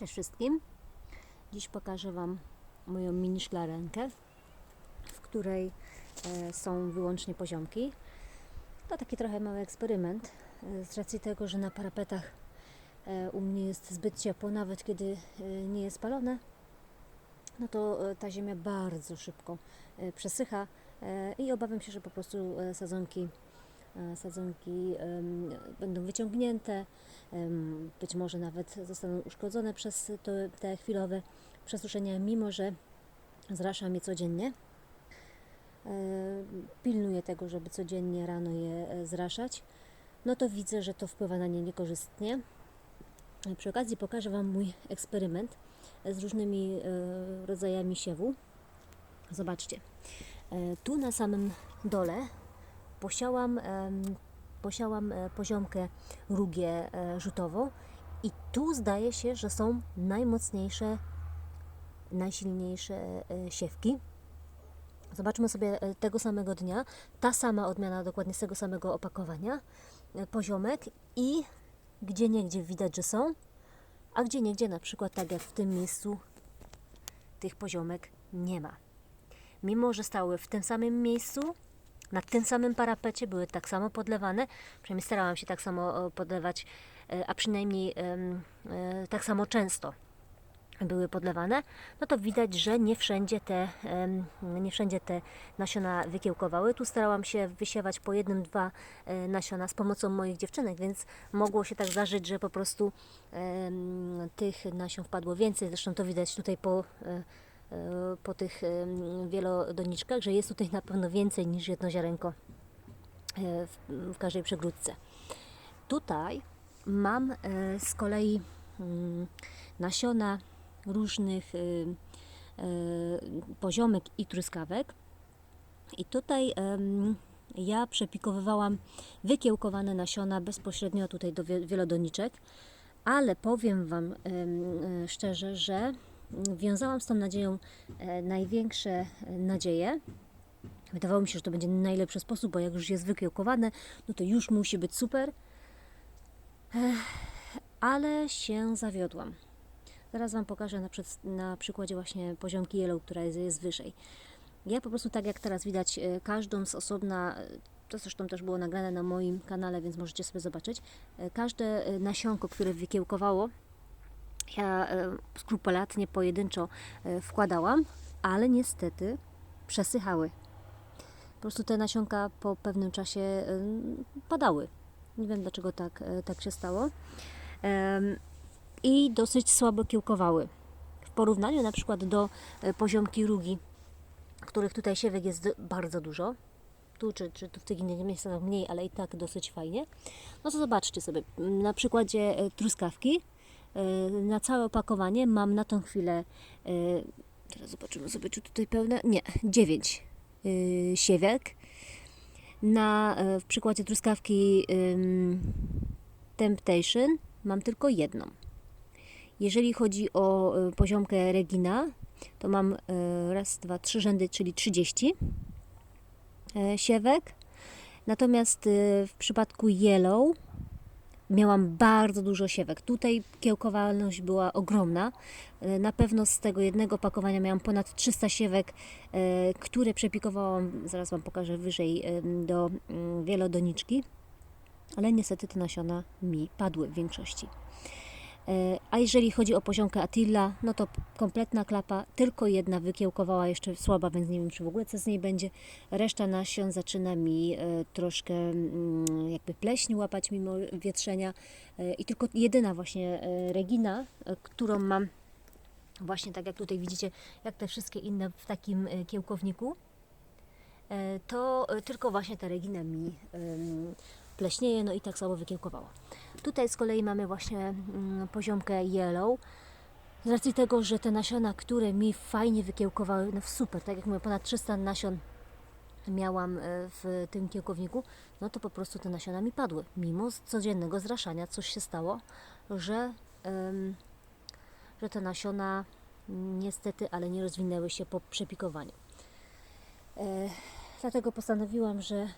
Cześć wszystkim. Dziś pokażę Wam moją mini szklarenkę, w której e, są wyłącznie poziomki. To taki trochę mały eksperyment, e, z racji tego, że na parapetach e, u mnie jest zbyt ciepło, nawet kiedy nie jest palone, no to ta ziemia bardzo szybko przesycha i obawiam się, że po prostu sadzonki, sadzonki em, będą wyciągnięte, być może nawet zostaną uszkodzone przez te chwilowe przesuszenia, mimo że zraszam je codziennie. E, Pilnuję tego, żeby codziennie rano je e, zraszać. No to widzę, że to wpływa na nie niekorzystnie. E, Przy okazji pokażę Wam mój eksperyment z różnymi e, rodzajami siewu. Zobaczcie. E, Tu na samym dole posiałam, posiałam e, poziomkę rugię e, rzutową i tu zdaje się, że są najmocniejsze, najsilniejsze e, siewki. Zobaczmy sobie tego samego dnia, ta sama odmiana, dokładnie z tego samego opakowania, poziomek i gdzie niegdzie widać, że są, a gdzie niegdzie na przykład tak jak w tym miejscu tych poziomek nie ma. Mimo, że stały w tym samym miejscu, na tym samym parapecie, były tak samo podlewane, przynajmniej starałam się tak samo e, podlewać, e, a przynajmniej e, tak samo często były podlewane, no to widać, że nie wszędzie te, nie wszędzie te nasiona wykiełkowały. Tu starałam się wysiewać po jednym, dwa nasiona z pomocą moich dziewczynek, więc mogło się tak zdarzyć, że po prostu tych nasion wpadło więcej. Zresztą to widać tutaj po, po tych wielodoniczkach, że jest tutaj na pewno więcej niż jedno ziarenko e, w, każdej przegródce. Tutaj mam e, z kolei mm, nasiona różnych y, y, poziomek i truskawek. I tutaj ja przepikowywałam wykiełkowane nasiona bezpośrednio tutaj do wie- wielodoniczek, ale powiem Wam e, szczerze, że wiązałam z tą nadzieją e, największe e, nadzieje. Wydawało mi się, że to będzie najlepszy sposób, bo jak już jest wykiełkowane, no to już musi być super. Ale się zawiodłam. Zaraz Wam pokażę na, przed, na przykładzie właśnie poziomki Yellow, która jest, jest wyżej. Ja po prostu tak jak teraz widać, e, każdą z osobna, to zresztą też było nagrane na moim kanale, więc możecie sobie zobaczyć, każde nasionko, które wykiełkowało, ja e, skrupulatnie, pojedynczo e, wkładałam, ale niestety przesychały. Po prostu te nasionka po pewnym czasie e, padały. Nie wiem dlaczego tak, e, tak się stało. I dosyć słabo kiełkowały. W porównaniu na przykład do e, poziomki rugi, których tutaj siewek jest bardzo dużo, tu czy, czy tu w tych innych miejscach mniej, ale i tak dosyć fajnie, no to zobaczcie sobie, na przykładzie e, truskawki, e, na całe opakowanie mam na tą chwilę, e, teraz zobaczymy sobie, czy tutaj pełne, nie, 9 siewek. Na, e, w przykładzie truskawki Temptation mam tylko jedną. Jeżeli chodzi o e, poziomkę Regina, to mam e, raz, dwa, trzy rzędy, czyli 30 e, siewek. Natomiast e, w przypadku Yellow miałam bardzo dużo siewek. Tutaj kiełkowalność była ogromna. E, Na pewno z tego jednego pakowania miałam ponad 300 siewek, e, które przepikowałam, zaraz Wam pokażę wyżej, em, do mm, wielodoniczki. Ale niestety te nasiona mi padły w większości. E, A jeżeli chodzi o poziomkę Attila, no to kompletna klapa, tylko jedna wykiełkowała jeszcze słaba, więc nie wiem, czy w ogóle co z niej będzie. Reszta nasion zaczyna mi e, troszkę mm, jakby pleśń łapać mimo wietrzenia. E, I tylko jedyna właśnie Regina, którą mam właśnie tak jak tutaj widzicie, jak te wszystkie inne w takim kiełkowniku, to tylko właśnie ta Regina mi pleśnieje, no i tak samo wykiełkowała. Tutaj z kolei mamy właśnie mm, poziomkę yellow. Z racji tego, że te nasiona, które mi fajnie wykiełkowały, no super, tak jak mówię, ponad 300 nasion miałam e, w tym kiełkowniku, no to po prostu te nasiona mi padły. Mimo codziennego zraszania coś się stało, że, em, że te nasiona niestety, ale nie rozwinęły się po przepikowaniu. E, dlatego postanowiłam, że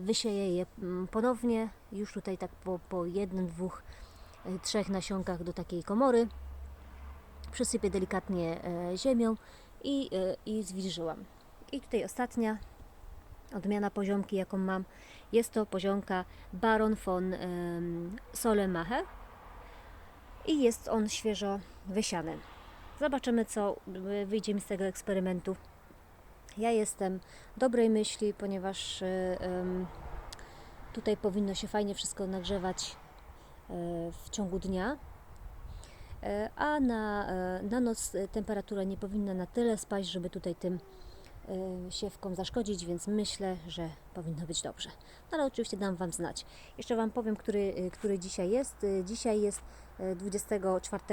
wysieję je mm, ponownie, już tutaj tak po, po jednym, dwóch, e, trzech nasionkach do takiej komory Przysypię delikatnie e, ziemią i, i zwilżyłam. I tutaj ostatnia odmiana poziomki, jaką mam, jest to poziomka Baron von em, Solemache i jest on świeżo wysiany. Zobaczymy, co y, wyjdzie mi z tego eksperymentu. Ja jestem dobrej myśli, ponieważ y, tutaj powinno się fajnie wszystko nagrzewać e, w ciągu dnia. E, A na, na noc temperatura nie powinna na tyle spaść, żeby tutaj tym siewkom zaszkodzić, więc myślę, że powinno być dobrze. No ale oczywiście dam Wam znać. Jeszcze Wam powiem, który, który dzisiaj jest. Dzisiaj jest e, 24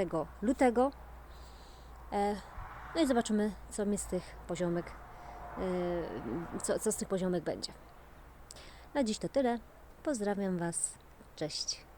lutego. E, No i zobaczymy, co mi z tych poziomek, co, co z tych poziomek będzie. Na dziś to tyle. Pozdrawiam Was. Cześć.